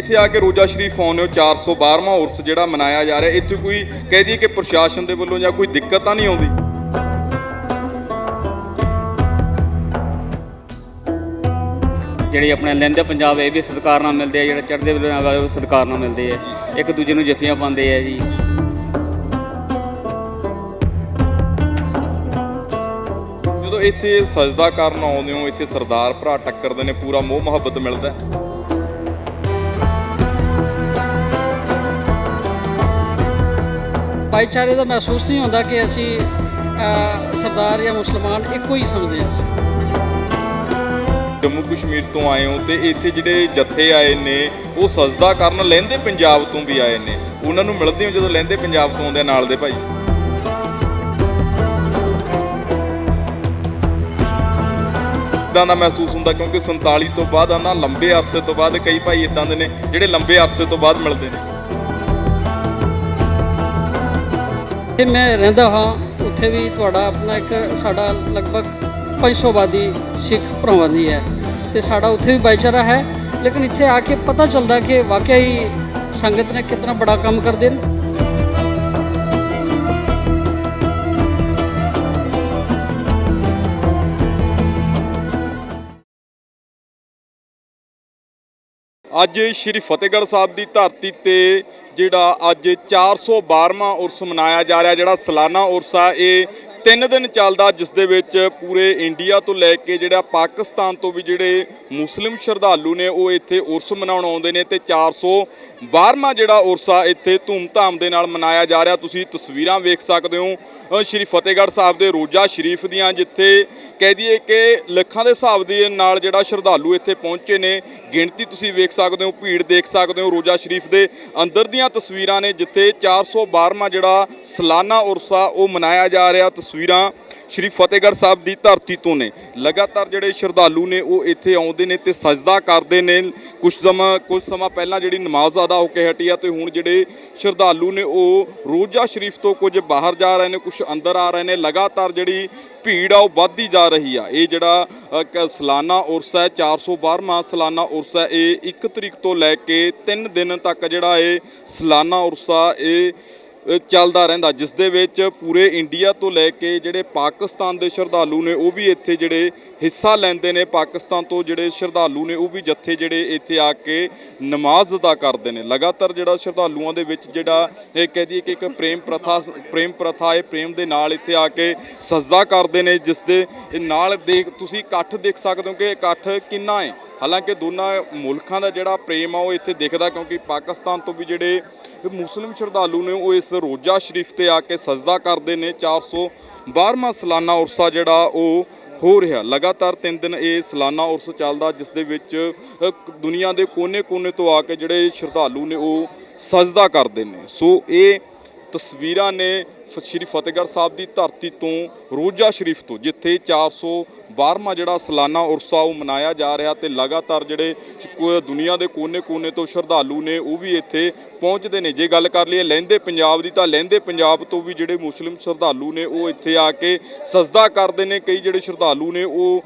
ਇੱਥੇ ਆ ਕੇ ਰੋਜ਼ਾ ਸ਼ਰੀਫ ਆਉਂਦੇ ਹੋ 412ਵਾਂ ਉਰਸ ਜਿਹੜਾ ਮਨਾਇਆ ਜਾ ਰਿਹਾ ਇੱਥੇ ਕੋਈ ਕਹਿ ਦਈਏ ਕਿ ਪ੍ਰਸ਼ਾਸਨ ਦੇ ਵੱਲੋਂ ਜਾਂ ਕੋਈ ਦਿੱਕਤ ਤਾਂ ਨਹੀਂ ਆਉਂਦੀ? ਜਿਹੜੇ ਆਪਣੇ ਲਹਿੰਦੇ ਪੰਜਾਬ ਇਹ ਵੀ ਸਤਿਕਾਰ ਨਾਲ ਮਿਲਦੇ ਆ ਜਿਹੜੇ ਚੜ੍ਹਦੇ ਵੇਲੇ ਸਤਿਕਾਰ ਨਾਲ ਮਿਲਦੇ ਆ। ਇੱਕ ਦੂਜੇ ਨੂੰ ਜੱਫੀਆਂ ਪਾਉਂਦੇ ਆ ਜੀ। ਜਦੋਂ ਇੱਥੇ ਸਜਦਾ ਕਰਨ ਆਉਂਦੇ ਹੋ ਇੱਥੇ ਸਰਦਾਰ ਭਰਾ ਟੱਕਰਦੇ ਨੇ ਪੂਰਾ ਮੋਹ ਮੁਹੱਬਤ ਮਿਲਦਾ ਭਾਈਚਾਰੇ ਦਾ ਮਹਿਸੂਸ ਨਹੀਂ ਹੁੰਦਾ ਕਿ ਅਸੀਂ ਸਰਦਾਰ ਜਾਂ ਮੁਸਲਮਾਨ ਇੱਕੋ ਹੀ ਸਮਝਦੇ ਹਾਂ ਜੰਮੂ ਕਸ਼ਮੀਰ ਤੋਂ ਆਏ ਹੋ ਤੇ ਇੱਥੇ ਜਿਹੜੇ ਜੱਥੇ ਆਏ ਨੇ, ਉਹ ਸਜਦਾ ਕਰਨ ਲਹਿੰਦੇ ਪੰਜਾਬ ਤੋਂ ਵੀ ਆਏ ਨੇ। ਉਹਨਾਂ ਨੂੰ ਮਿਲਦੇ ਹੋ ਜਦੋਂ ਲਹਿੰਦੇ ਪੰਜਾਬ ਤੋਂ ਆਉਂਦੇ ਆ ਨਾਲ ਦੇ ਭਾਈ? ਇਦਾਂ ਦਾ ਮਹਿਸੂਸ ਹੁੰਦਾ ਕਿਉਂਕਿ 47 ਤੋਂ ਬਾਅਦ ਨਾ, ਲੰਬੇ ਅਰਸੇ ਤੋਂ ਬਾਅਦ ਕਈ ਭਾਈ ਇਦਾਂ ਦੇ ਨੇ, ਜਿਹੜੇ ਲੰਬੇ ਅਰਸੇ ਤੋਂ ਬਾਅਦ ਮਿਲਦੇ ਨੇ। ਕਿ ਮੈਂ ਰਹਿੰਦਾ ਹਾਂ, ਉੱਥੇ ਵੀ ਤੁਹਾਡਾ ਆਪਣਾ ਇੱਕ ਸਾਡਾ ਲਗਭਗ 500 ਆਬਾਦੀ ਸਿੱਖ ਭਰਾਵਾਂ ਦੀ ਹੈ। ਤੇ ਸਾਡਾ ਉੱਥੇ ਵੀ ਭਾਈਚਾਰਾ ਹੈ, ਲੇਕਿਨ ਇੱਥੇ ਆ ਕੇ ਪਤਾ ਚੱਲਦਾ ਕਿ ਵਾਕਿਆ ਹੀ ਸੰਗਤ ਨੇ ਕਿਤਨਾ ਬੜਾ ਕੰਮ ਕਰਦੇ ਨੇ ਅੱਜ ਸ਼੍ਰੀ ਫਤਿਹਗੜ੍ਹ ਸਾਹਿਬ ਦੀ ਧਰਤੀ ਤੇ ਜਿਹੜਾ ਅੱਜ 412ਵਾਂ ਉਰਸ ਮਨਾਇਆ ਜਾ ਰਿਹਾ, ਜਿਹੜਾ ਸਾਲਾਨਾ ਉਰਸ ਆ, ਇਹ ਤਿੰਨ ਦਿਨ ਚੱਲਦਾ ਜਿਸ ਦੇ ਵਿੱਚ ਪੂਰੇ ਇੰਡੀਆ ਤੋਂ ਲੈ ਕੇ ਜਿਹੜਾ ਪਾਕਿਸਤਾਨ ਤੋਂ ਵੀ ਜਿਹੜੇ ਮੁਸਲਿਮ ਸ਼ਰਧਾਲੂ ਨੇ ਉਹ ਇੱਥੇ ਉਰਸ ਮਨਾਉਣ ਆਉਂਦੇ ਨੇ ਤੇ 412ਵਾਂ ਜਿਹੜਾ ਉਰਸ ਆ ਇੱਥੇ ਧੂਮ-ਧਾਮ ਦੇ ਨਾਲ ਮਨਾਇਆ ਜਾ ਰਿਹਾ। ਤੁਸੀਂ ਤਸਵੀਰਾਂ ਵੇਖ ਸਕਦੇ ਹੋ। ਸ਼੍ਰੀ ਫਤਿਹਗੜ੍ਹ ਸਾਹਿਬ ਦੇ ਰੋਜ਼ਾ ਸ਼ਰੀਫ ਦੀਆਂ ਜਿੱਥੇ ਕਹਿ ਦਈਏ ਕਿ ਲੱਖਾਂ ਦੇ ਹਿਸਾਬ ਦੇ ਨਾਲ ਜਿਹੜਾ ਸ਼ਰਧਾਲੂ ਇੱਥੇ ਪਹੁੰਚੇ ਨੇ। ਗਿਣਤੀ ਤੁਸੀਂ ਵੇਖ ਸਕਦੇ ਹੋ, ਭੀੜ ਦੇਖ ਸਕਦੇ ਹੋ ਰੋਜ਼ਾ ਸ਼ਰੀਫ ਦੇ ਅੰਦਰ ਦੀਆਂ ਤਸਵੀਰਾਂ ਨੇ ਜਿੱਥੇ 412ਵਾਂ ਜਿਹੜਾ ਸਲਾਨਾ ਉਰਸ ਆ ਉਹ ਮਨਾਇਆ ਜਾ ਰਿਹਾ। ਤਸਵੀਰਾਂ ਸ਼੍ਰੀ ਫਤਿਹਗੜ੍ਹ ਸਾਹਿਬ ਦੀ ਧਰਤੀ ਤੋਂ ਨੇ। ਲਗਾਤਾਰ ਜਿਹੜੇ ਸ਼ਰਧਾਲੂ ਨੇ ਉਹ ਇੱਥੇ ਆਉਂਦੇ ਨੇ ਤੇ ਸਜਦਾ ਕਰਦੇ ਨੇ। ਕੁਝ ਸਮਾਂ ਕੁਝ ਸਮਾਂ ਪਹਿਲਾਂ ਜਿਹੜੀ ਨਮਾਜ਼ ਅਦਾ ਹੋ ਕੇ ਹਟੀ ਆ ਤੇ ਹੁਣ ਜਿਹੜੇ ਸ਼ਰਧਾਲੂ ਨੇ ਉਹ ਰੋਜ਼ਾ ਸ਼ਰੀਫ ਤੋਂ ਕੁਝ ਬਾਹਰ ਜਾ ਰਹੇ ਨੇ ਕੁਝ ਅੰਦਰ ਆ ਰਹੇ ਨੇ। ਲਗਾਤਾਰ ਜਿਹੜੀ ਭੀੜ ਆ ਉਹ ਵੱਧਦੀ ਜਾ ਰਹੀ ਆ। ਇਹ ਜਿਹੜਾ ਅ, ਕ- ਸਾਲਾਨਾ ਉਰਸ ਹੈ 412ਵਾਂ ਸਾਲਾਨਾ ਉਰਸ ਹੈ ਇਹ 1 ਤਰੀਕ ਤੋਂ ਲੈ ਕੇ 3 ਦਿਨ ਤੱਕ ਜਿਹੜਾ ਇਹ ਸਾਲਾਨਾ ਉਰਸ ਆ ਇਹ ਚੱਲਦਾ ਰਹਿੰਦਾ, ਜਿਸ ਦੇ ਵਿੱਚ ਪੂਰੇ ਇੰਡੀਆ ਤੋਂ ਲੈ ਕੇ ਜਿਹੜੇ ਪਾਕਿਸਤਾਨ ਦੇ ਸ਼ਰਧਾਲੂ ਨੇ, ਉਹ ਵੀ ਇੱਥੇ ਜਿਹੜੇ ਹਿੱਸਾ ਲੈਂਦੇ ਨੇ, ਪਾਕਿਸਤਾਨ ਤੋਂ ਜਿਹੜੇ ਸ਼ਰਧਾਲੂ ਨੇ, ਉਹ ਵੀ ਜੱਥੇ ਜਿਹੜੇ ਇੱਥੇ ਆ ਕੇ ਨਮਾਜ਼ ਅਦਾ ਕਰਦੇ ਨੇ। ਲਗਾਤਾਰ ਜਿਹੜਾ ਸ਼ਰਧਾਲੂਆਂ ਦੇ ਵਿੱਚ ਜਿਹੜਾ ਇਹ ਕਹਿ ਦਈਏ ਕਿ ਇੱਕ ਪ੍ਰੇਮ ਪ੍ਰਥਾ ਪ੍ਰੇਮ ਪ੍ਰਥਾ ਹੈ, ਪ੍ਰੇਮ ਦੇ ਨਾਲ ਇੱਥੇ ਆ ਕੇ ਸਜਦਾ ਕਰਦੇ ਨੇ, ਜਿਸ ਦੇ ਨਾਲ ਦੇਖ ਤੁਸੀਂ ਇਕੱਠ ਦੇਖ ਸਕਦੇ ਹੋ ਕਿ ਇਕੱਠ ਕਿੰਨਾ ਹੈ? ਹਾਲਾਂਕਿ ਦੋਨਾਂ ਮੁਲਕਾਂ ਦਾ ਜਿਹੜਾ ਪ੍ਰੇਮ ਆ ਉਹ ਇੱਥੇ ਦਿਖਦਾ ਕਿਉਂਕਿ ਪਾਕਿਸਤਾਨ ਤੋਂ ਵੀ ਜਿਹੜੇ ਮੁਸਲਿਮ ਸ਼ਰਧਾਲੂ ਨੇ ਉਹ ਇਸ ਰੋਜ਼ਾ ਸ਼ਰੀਫ ਤੇ ਆ ਕੇ ਸਜਦਾ ਕਰਦੇ ਨੇ। 412ਵਾਂ ਸਾਲਾਨਾ ਉਰਸਾ ਜਿਹੜਾ ਉਹ ਹੋ ਰਿਹਾ। ਲਗਾਤਾਰ 3 ਦਿਨ ਇਹ ਸਾਲਾਨਾ ਉਰਸ ਚੱਲਦਾ, ਜਿਸ ਦੇ ਵਿੱਚ ਦੁਨੀਆ ਦੇ ਕੋਨੇ-ਕੋਨੇ ਤੋਂ ਆ ਕੇ ਜਿਹੜੇ ਸ਼ਰਧਾਲੂ ਨੇ ਉਹ ਸਜਦਾ ਕਰਦੇ ਨੇ। ਸੋ ਇਹ ਤਸਵੀਰਾਂ ਨੇ ਫ- ਸ਼੍ਰੀ ਫਤਿਹਗੜ੍ਹ ਸਾਹਿਬ ਦੀ ਧਰਤੀ ਤੋਂ ਰੋਜ਼ਾ ਸ਼ਰੀਫ ਤੋਂ, ਜਿੱਥੇ 412ਵਾਂ ਜਿਹੜਾ ਸਾਲਾਨਾ ਉਰਸਾ ਉਹ ਮਨਾਇਆ ਜਾ ਰਿਹਾ ਤੇ ਲਗਾਤਾਰ ਜਿਹੜੇ ਦੁਨੀਆ ਦੇ ਕੋਨੇ-ਕੋਨੇ ਤੋਂ ਸ਼ਰਧਾਲੂ ਨੇ ਉਹ ਵੀ ਇੱਥੇ ਪਹੁੰਚਦੇ ਨੇ। ਜੇ ਗੱਲ ਕਰ ਲਈਏ ਲਹਿੰਦੇ ਪੰਜਾਬ ਦੀ ਤਾਂ ਲਹਿੰਦੇ ਪੰਜਾਬ ਤੋਂ ਵੀ ਜਿਹੜੇ ਮੁਸਲਿਮ ਸ਼ਰਧਾਲੂ ਨੇ ਉਹ ਇੱਥੇ ਆ ਕੇ ਸਜਦਾ ਕਰਦੇ ਨੇ। ਕਈ ਜਿਹੜੇ ਸ਼ਰਧਾਲੂ ਨੇ ਉਹ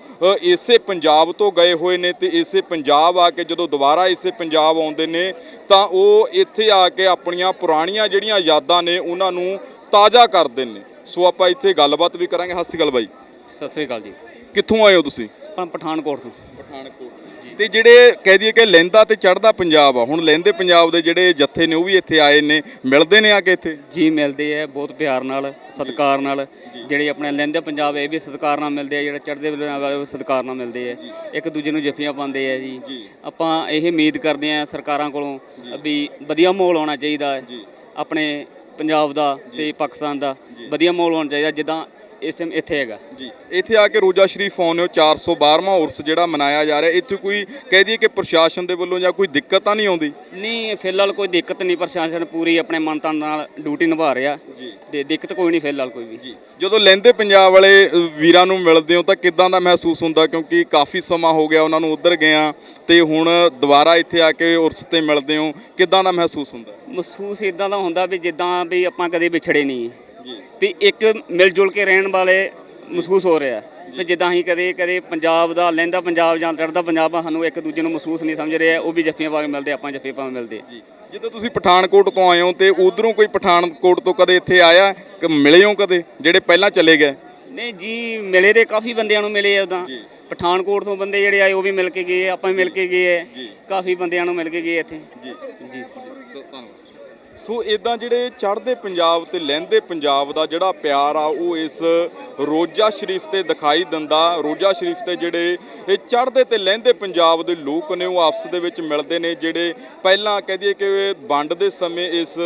ਇਸੇ ਪੰਜਾਬ ਤੋਂ ਗਏ ਹੋਏ ਨੇ ਤੇ ਇਸੇ ਪੰਜਾਬ ਆ ਕੇ ਜਦੋਂ ਦੁਬਾਰਾ ਇਸੇ ਪੰਜਾਬ ਆਉਂਦੇ ਨੇ ਤਾਂ ਉਹ ਇੱਥੇ ਆ ਕੇ ਆਪਣੀਆਂ ਪੁਰਾਣੀਆਂ ਜਿਹੜੀਆਂ ਯਾਦਾਂ ਨੇ ਉਹਨਾਂ ਨੂੰ ਤਾਜ਼ਾ ਕਰਦੇ ਨੇ। ਸੋ ਆਪਾਂ ਇੱਥੇ ਗੱਲਬਾਤ ਵੀ ਕਰਾਂਗੇ। ਸਤਿ ਸ਼੍ਰੀ ਅਕਾਲ ਬਾਈ। ਸਤਿ ਸ੍ਰੀ ਅਕਾਲ ਜੀ। ਕਿੱਥੋਂ ਆਏ ਹੋ ਤੁਸੀਂ? ਆਪਾਂ ਪਠਾਨਕੋਟ ਤੋਂ। ਪਠਾਨਕੋਟ ਤੇ ਜਿਹੜੇ ਕਹਿ ਦਈਏ ਕਿ ਲਹਿੰਦਾ ਤੇ ਚੜਦਾ ਪੰਜਾਬ ਆ ਹੁਣ ਲਹਿੰਦੇ ਪੰਜਾਬ ਦੇ ਜਿਹੜੇ ਜੱਥੇ ਨੇ ਉਹ ਵੀ ਇੱਥੇ ਆਏ ਨੇ। ਮਿਲਦੇ ਨੇ ਆ ਕੇ ਇੱਥੇ? ਜੀ ਮਿਲਦੇ ਆ ਬਹੁਤ ਪਿਆਰ ਨਾਲ ਸਤਿਕਾਰ ਨਾਲ। ਜਿਹੜੇ ਆਪਣੇ ਲਹਿੰਦੇ ਪੰਜਾਬ ਇਹ ਵੀ ਸਤਿਕਾਰ ਨਾਲ ਮਿਲਦੇ ਆ ਜਿਹੜੇ ਚੜ੍ਹਦੇ ਵੇਲੇ ਉਹ ਸਤਿਕਾਰ ਨਾਲ ਮਿਲਦੇ ਆ। ਇੱਕ ਦੂਜੇ ਨੂੰ ਜੱਫੀਆਂ ਪਾਉਂਦੇ ਆ ਜੀ। ਆਪਾਂ ਇਹ ਉਮੀਦ ਕਰਦੇ ਆ ਸਰਕਾਰਾਂ ਕੋਲੋਂ ਵੀ ਵਧੀਆ ਮਾਹੌਲ ਹੋਣਾ ਚਾਹੀਦਾ ਹੈ। ਆਪਣੇ ਪੰਜਾਬ ਦਾ ਤੇ ਪਾਕਿਸਤਾਨ ਦਾ ਵਧੀਆ ਮਾਹੌਲ ਹੋਣਾ ਚਾਹੀਦਾ ਜਿੱਦਾਂ ਇਸ ਇੱਥੇ ਹੈਗਾ। ਜੀ ਇੱਥੇ ਆ ਕੇ ਰੋਜ਼ਾ ਸ਼ਰੀਫ ਆਉਂਦੇ ਹੋ 412ਵਾਂ ਉਰਸ ਜਿਹੜਾ ਮਨਾਇਆ ਜਾ ਰਿਹਾ ਇੱਥੇ ਕੋਈ ਕਹਿ ਦਈਏ ਕਿ ਪ੍ਰਸ਼ਾਸਨ ਦੇ ਵੱਲੋਂ ਜਾਂ ਕੋਈ ਦਿੱਕਤ ਤਾਂ ਨਹੀਂ ਆਉਂਦੀ? ਨਹੀਂ ਫਿਲਹਾਲ ਕੋਈ ਦਿੱਕਤ ਨਹੀਂ ਪ੍ਰਸ਼ਾਸਨ ਪੂਰੀ ਆਪਣੇ ਮਨਤਨ ਨਾਲ ਡਿਊਟੀ ਨਿਭਾ ਰਿਹਾ। ਤੇ ਦਿੱਕਤ ਕੋਈ ਨਹੀਂ ਫਿਲਹਾਲ ਕੋਈ ਵੀ। ਜਦੋਂ ਲਹਿੰਦੇ ਪੰਜਾਬ ਵਾਲੇ ਵੀਰਾਂ ਨੂੰ ਮਿਲਦੇ ਹੋ ਤਾਂ ਕਿਦਾਂ ਦਾ ਮਹਿਸੂਸ ਹੁੰਦਾ? ਕਿਉਂਕਿ ਕਾਫੀ ਸਮਾਂ ਹੋ ਗਿਆ ਉਹਨਾਂ ਨੂੰ ਉੱਧਰ ਗਿਆ ਤੇ ਹੁਣ ਦੁਬਾਰਾ ਇੱਥੇ ਆ ਕੇ ਉਰਸ ਤੇ ਮਿਲਦੇ ਹੋ ਕਿਦਾਂ ਦਾ ਮਹਿਸੂਸ ਹੁੰਦਾ? ਮਹਿਸੂਸ ਇਦਾਂ ਦਾ ਹੁੰਦਾ ਵੀ ਜਿੱਦਾਂ ਵੀ ਆਪਾਂ ਕਦੇ ਵਿਛੜੇ ਨਹੀਂ। ਜੀ ਵੀ ਇੱਕ ਮਿਲ ਜੁਲ ਕੇ ਰਹਿਣ ਵਾਲੇ ਮਹਿਸੂਸ ਹੋ ਰਿਹਾ। ਤੇ ਜਿੱਦਾਂ ਅਸੀਂ ਕਦੇ ਕਦੇ ਪੰਜਾਬ ਦਾ ਲਹਿੰਦਾ ਪੰਜਾਬ ਜਾਂ ਚੜ੍ਹਦਾ ਪੰਜਾਬ ਆ, ਸਾਨੂੰ ਇੱਕ ਦੂਜੇ ਨੂੰ ਮਹਿਸੂਸ ਨਹੀਂ ਸਮਝ ਰਹੇ ਉਹ ਵੀ ਜੱਫੀਆਂ ਪਾ ਕੇ ਮਿਲਦੇ ਆਪਾਂ ਜੱਫੀਆਂ ਪਾ ਕੇ ਮਿਲਦੇ। ਜਦੋਂ ਤੁਸੀਂ ਪਠਾਨਕੋਟ ਤੋਂ ਆਏ ਹੋ ਤੇ ਉਧਰੋਂ ਕੋਈ ਪਠਾਨਕੋਟ ਤੋਂ ਕਦੇ ਇੱਥੇ ਆਇਆ ਕਿ ਮਿਲੇ ਹੋ ਕਦੇ ਜਿਹੜੇ ਪਹਿਲਾਂ ਚਲੇ ਗਏ? ਨਹੀਂ ਜੀ ਮਿਲੇ ਦੇ ਕਾਫੀ ਬੰਦਿਆਂ ਨੂੰ ਮਿਲੇ ਆ ਉਦਾਂ। ਪਠਾਨਕੋਟ ਤੋਂ ਬੰਦੇ ਜਿਹੜੇ ਆਏ ਉਹ ਵੀ ਮਿਲ ਕੇ ਗਏ ਆਪਾਂ ਵੀ ਮਿਲ ਕੇ ਗਏ ਆ। ਕਾਫੀ ਬੰਦਿਆਂ ਨੂੰ ਮਿਲ ਕੇ ਗਏ ਇੱਥੇ। ਜੀ। ਜੀ। ਸੋ ਸੋ ਇਦਾਂ ਜਿਹੜੇ ਚੜ੍ਹਦੇ ਪੰਜਾਬ ਤੇ ਲਹਿੰਦੇ ਪੰਜਾਬ ਦਾ ਜਿਹੜਾ ਪਿਆਰ ਆ, ਉਹ ਇਸ ਰੋਜ਼ਾ ਸ਼ਰੀਫ ਤੇ ਦਿਖਾਈ ਦਿੰਦਾ। ਰੋਜ਼ਾ ਸ਼ਰੀਫ ਤੇ ਜਿਹੜੇ ਇਹ ਚੜ੍ਹਦੇ ਤੇ ਲਹਿੰਦੇ ਪੰਜਾਬ ਦੇ ਲੋਕ ਨੇ, ਉਹ ਆਪਸ ਦੇ ਵਿੱਚ ਮਿਲਦੇ ਨੇ, ਜਿਹੜੇ ਪਹਿਲਾਂ ਕਹਿ ਦਈਏ ਕਿ ਵੰਡ ਦੇ ਸਮੇਂ ਇਸ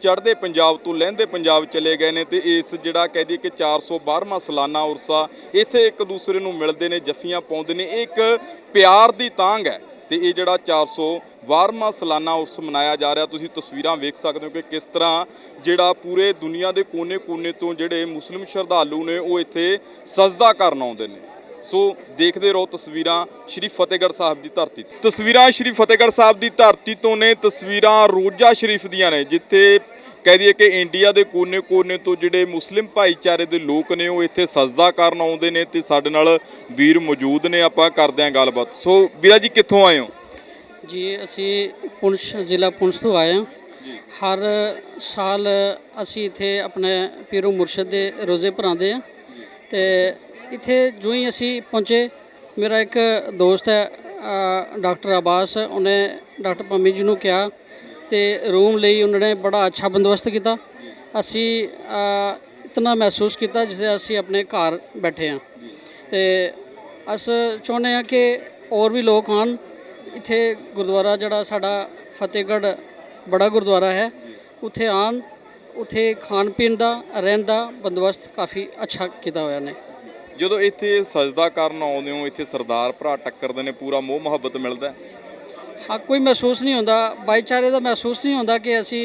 ਚੜ੍ਹਦੇ ਪੰਜਾਬ ਤੋਂ ਲਹਿੰਦੇ ਪੰਜਾਬ ਚਲੇ ਗਏ ਨੇ ਤੇ ਇਸ ਜਿਹੜਾ ਕਹਿ ਦਈਏ ਕਿ 412ਵਾਂ ਸਾਲਾਨਾ ਉਰਸਾ ਇੱਥੇ ਇੱਕ ਦੂਸਰੇ ਨੂੰ ਮਿਲਦੇ ਨੇ, ਜੱਫੀਆਂ ਪਾਉਂਦੇ ਨੇ। ਇਹ ਇੱਕ ਪਿਆਰ ਦੀ ਤਾਂਗ ਹੈ। ਤੇ ਇਹ ਜਿਹੜਾ 412ਵਾਂ ਸਾਲਾਨਾ ਉਰਸ ਮਨਾਇਆ ਜਾ ਰਿਹਾ, ਤੁਸੀਂ ਤਸਵੀਰਾਂ ਵੇਖ ਸਕਦੇ ਹੋ ਕਿ ਕਿਸ ਤਰ੍ਹਾਂ ਜਿਹੜਾ ਪੂਰੇ ਦੁਨੀਆ ਦੇ ਕੋਨੇ-ਕੋਨੇ ਤੋਂ ਜਿਹੜੇ ਮੁਸਲਿਮ ਸ਼ਰਧਾਲੂ ਨੇ, ਉਹ ਇੱਥੇ ਸਜਦਾ ਕਰਨ ਆਉਂਦੇ ਨੇ। ਸੋ ਦੇਖਦੇ ਰਹੋ ਤਸਵੀਰਾਂ ਸ਼੍ਰੀ ਫਤਿਹਗੜ੍ਹ ਸਾਹਿਬ ਦੀ ਧਰਤੀ ਤਸਵੀਰਾਂ ਸ਼੍ਰੀ ਫਤਿਹਗੜ੍ਹ ਸਾਹਿਬ ਦੀ ਧਰਤੀ ਤੋਂ ਨੇ, ਤਸਵੀਰਾਂ ਰੋਜ਼ਾ ਸ਼ਰੀਫ ਦੀਆਂ ਨੇ, ਜਿੱਥੇ ਕਹਿ ਦਈਏ ਕਿ ਇੰਡੀਆ ਦੇ ਕੋਨੇ-ਕੋਨੇ ਤੋਂ ਜਿਹੜੇ ਮੁਸਲਿਮ ਭਾਈਚਾਰੇ ਦੇ ਲੋਕ ਨੇ ਉਹ ਇੱਥੇ ਸਜਦਾ ਕਰਨ ਆਉਂਦੇ ਨੇ ਤੇ ਸਾਡੇ ਨਾਲ ਵੀਰ ਮੌਜੂਦ ਨੇ ਆਪਾਂ ਕਰਦੇ ਹਾਂ ਗੱਲਬਾਤ। ਸੋ ਵੀਰਾ ਜੀ ਕਿੱਥੋਂ ਆਏ ਹੋ? ਜੀ ਅਸੀਂ ਪੁੰਛ ਜ਼ਿਲ੍ਹਾ ਪੁੰਛ ਤੋਂ ਆਏ ਹਾਂ। ਹਰ ਸਾਲ ਅਸੀਂ ਇੱਥੇ ਆਪਣੇ ਪੀਰੋ ਮੁਰਸ਼ਦ ਦੇ ਰੋਜ਼ੇ ਭਰਾਉਂਦੇ ਹਾਂ। ਤੇ ਇੱਥੇ ਜੋ ਹੀ ਅਸੀਂ ਪਹੁੰਚੇ। ਮੇਰਾ ਇੱਕ ਦੋਸਤ ਹੈ ਡਾਕਟਰ ਆਬਾਸ ਉਹਨੇ ਡਾਕਟਰ ਪੰਮੀ ਜੀ ਨੂੰ ਕਿਹਾ ਤੇ ਰੂਮ ਲਈ ਉਹਨਾਂ ਨੇ ਬੜਾ ਅੱਛਾ ਬੰਦੋਬਸਤ ਕੀਤਾ। ਅਸੀਂ ਇਤਨਾ ਮਹਿਸੂਸ ਕੀਤਾ ਜਿਵੇਂ ਅਸੀਂ ਆਪਣੇ ਘਰ ਬੈਠੇ ਹਾਂ। ਤੇ ਅਸ ਚਾਹੁੰਦੇ ਹਾਂ ਕਿ ਹੋਰ ਵੀ ਲੋਕ ਆਉਣ। ਇੱਥੇ ਗੁਰਦੁਆਰਾ ਜਿਹੜਾ ਸਾਡਾ ਫਤਿਹਗੜ੍ਹ ਬੜਾ ਗੁਰਦੁਆਰਾ ਹੈ। ਉੱਥੇ ਆਉਣ, ਉੱਥੇ ਖਾਣ ਪੀਣ ਦਾ, ਰਹਿਣ ਦਾ ਬੰਦੋਬਸਤ ਕਾਫੀ ਅੱਛਾ ਕੀਤਾ ਹੋਇਆ ਨੇ। ਜਦੋਂ ਇੱਥੇ ਸਜਦਾ ਕਰਨ ਆਉਂਦੇ ਹੋ, ਇੱਥੇ ਸਰਦਾਰ ਭਰਾ ਟੱਕਰਦੇ ਨੇ, ਪੂਰਾ ਮੋਹ ਮੁਹੱਬਤ ਮਿਲਦਾ ਹਾਂ ਕੋਈ ਮਹਿਸੂਸ ਨਹੀਂ ਹੁੰਦਾ। ਭਾਈਚਾਰੇ ਦਾ ਮਹਿਸੂਸ ਨਹੀਂ ਹੁੰਦਾ ਕਿ ਅਸੀਂ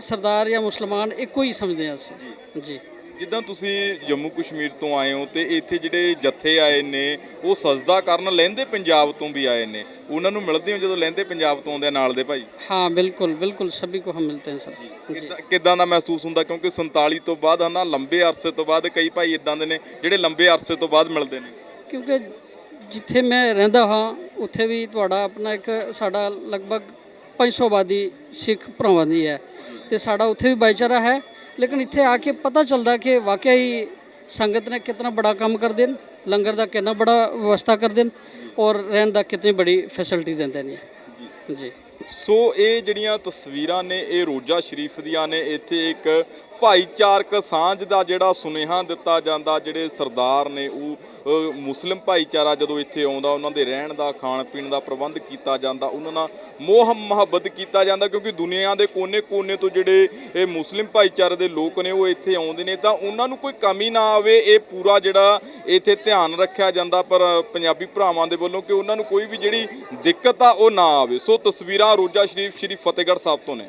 ਸਰਦਾਰ ਜਾਂ ਮੁਸਲਮਾਨ ਇੱਕੋ ਹੀ ਸਮਝਦੇ ਹਾਂ ਅਸੀਂ। ਜੀ। ਜਿੱਦਾਂ ਤੁਸੀਂ ਜੰਮੂ ਕਸ਼ਮੀਰ ਤੋਂ ਆਏ ਹੋ ਤੇ ਇੱਥੇ ਜਿਹੜੇ ਜੱਥੇ ਆਏ ਨੇ ਉਹ ਸਜਦਾ ਕਰਨ ਲਹਿੰਦੇ ਪੰਜਾਬ ਤੋਂ ਵੀ ਆਏ ਨੇ। ਉਹਨਾਂ ਨੂੰ ਮਿਲਦੇ ਹੋ ਜਦੋਂ ਲਹਿੰਦੇ ਪੰਜਾਬ ਤੋਂ ਆਉਂਦੇ ਨਾਲ ਦੇ ਭਾਈ? ਹਾਂ ਬਿਲਕੁਲ ਬਿਲਕੁਲ ਸਭੀ ਕੋ ਹਮ ਮਿਲਤੇ ਹਨ ਸਰ ਜੀ। ਕਿਦਾਂ ਦਾ ਮਹਿਸੂਸ ਹੁੰਦਾ? ਕਿਉਂਕਿ 47 ਤੋਂ ਬਾਅਦ ਹਨਾ ਲੰਬੇ ਅਰਸੇ ਤੋਂ ਬਾਅਦ ਕਈ ਭਾਈ ਇਦਾਂ ਦੇ ਨੇ ਜਿਹੜੇ ਲੰਬੇ ਅਰਸੇ ਤੋਂ ਬਾਅਦ ਮਿਲਦੇ ਨੇ। ਕਿਉਂਕਿ ਜਿੱਥੇ ਮੈਂ ਰਹਿੰਦਾ ਹਾਂ ਉੱਥੇ ਵੀ ਤੁਹਾਡਾ ਆਪਣਾ ਇੱਕ ਸਾਡਾ ਲਗਭਗ 500 ਆਬਾਦੀ ਸਿੱਖ ਭਰਾਵਾਂ ਦੀ ਹੈ ਤੇ ਸਾਡਾ ਉੱਥੇ ਵੀ ਭਾਈਚਾਰਾ ਹੈ। ਲੇਕਿਨ ਇੱਥੇ ਆ ਕੇ ਪਤਾ ਚੱਲਦਾ ਕਿ ਵਾਕਿਆ ਹੀ ਸੰਗਤ ਨੇ ਕਿਤਨਾ ਬੜਾ ਕੰਮ ਕਰਦੇ ਨੇ ਲੰਗਰ ਦਾ ਕਿੰਨਾ ਬੜਾ ਵਿਵਸਥਾ ਕਰਦੇ ਨੇ ਔਰ ਰਹਿਣ ਦਾ ਕਿਤਨੀ ਬੜੀ ਫੈਸਿਲਿਟੀ ਦਿੰਦੇ ਨੇ। ਜੀ। ਸੋ ਇਹ ਜਿਹੜੀਆਂ ਤਸਵੀਰਾਂ ਨੇ ਇਹ ਰੋਜ਼ਾ ਸ਼ਰੀਫ ਦੀਆਂ ਨੇ ਇੱਥੇ ਇੱਕ ਭਾਈਚਾਰਕ ਸਾਂਝ ਦਾ ਜਿਹੜਾ ਸੁਨੇਹਾ ਦਿੱਤਾ ਜਾਂਦਾ, ਜਿਹੜੇ ਸਰਦਾਰ ਨੇ ਉਹ ਮੁਸਲਿਮ ਭਾਈਚਾਰਾ ਜਦੋਂ ਇੱਥੇ ਆਉਂਦਾ, ਉਹਨਾਂ ਦੇ ਰਹਿਣ ਦਾ ਖਾਣ ਪੀਣ ਦਾ ਪ੍ਰਬੰਧ ਕੀਤਾ ਜਾਂਦਾ, ਉਹਨਾਂ ਨਾਲ ਮੋਹ ਮੁਹੱਬਤ ਕੀਤਾ ਜਾਂਦਾ, ਕਿਉਂਕਿ ਦੁਨੀਆ ਦੇ ਕੋਨੇ-ਕੋਨੇ ਤੋਂ ਜਿਹੜੇ ਇਹ ਮੁਸਲਿਮ ਭਾਈਚਾਰੇ ਦੇ ਲੋਕ ਨੇ, ਉਹ ਇੱਥੇ ਆਉਂਦੇ ਨੇ, ਤਾਂ ਉਹਨਾਂ ਨੂੰ ਕੋਈ ਕਮੀ ਨਾ ਆਵੇ, ਇਹ ਪੂਰਾ ਜਿਹੜਾ ਇੱਥੇ ਧਿਆਨ ਰੱਖਿਆ ਜਾਂਦਾ, ਪਰ ਪੰਜਾਬੀ ਭਰਾਵਾਂ ਦੇ ਵੱਲੋਂ ਕਿ ਉਹਨਾਂ ਨੂੰ ਕੋਈ ਵੀ ਜਿਹੜੀ ਦਿੱਕਤ ਆ, ਉਹ ਨਾ ਆਵੇ। ਸੋ ਤਸਵੀਰਾਂ ਰੋਜ਼ਾ ਸ਼ਰੀਫ, ਸ਼੍ਰੀ ਫਤਿਹਗੜ੍ਹ ਸਾਹਿਬ ਤੋਂ ਨੇ।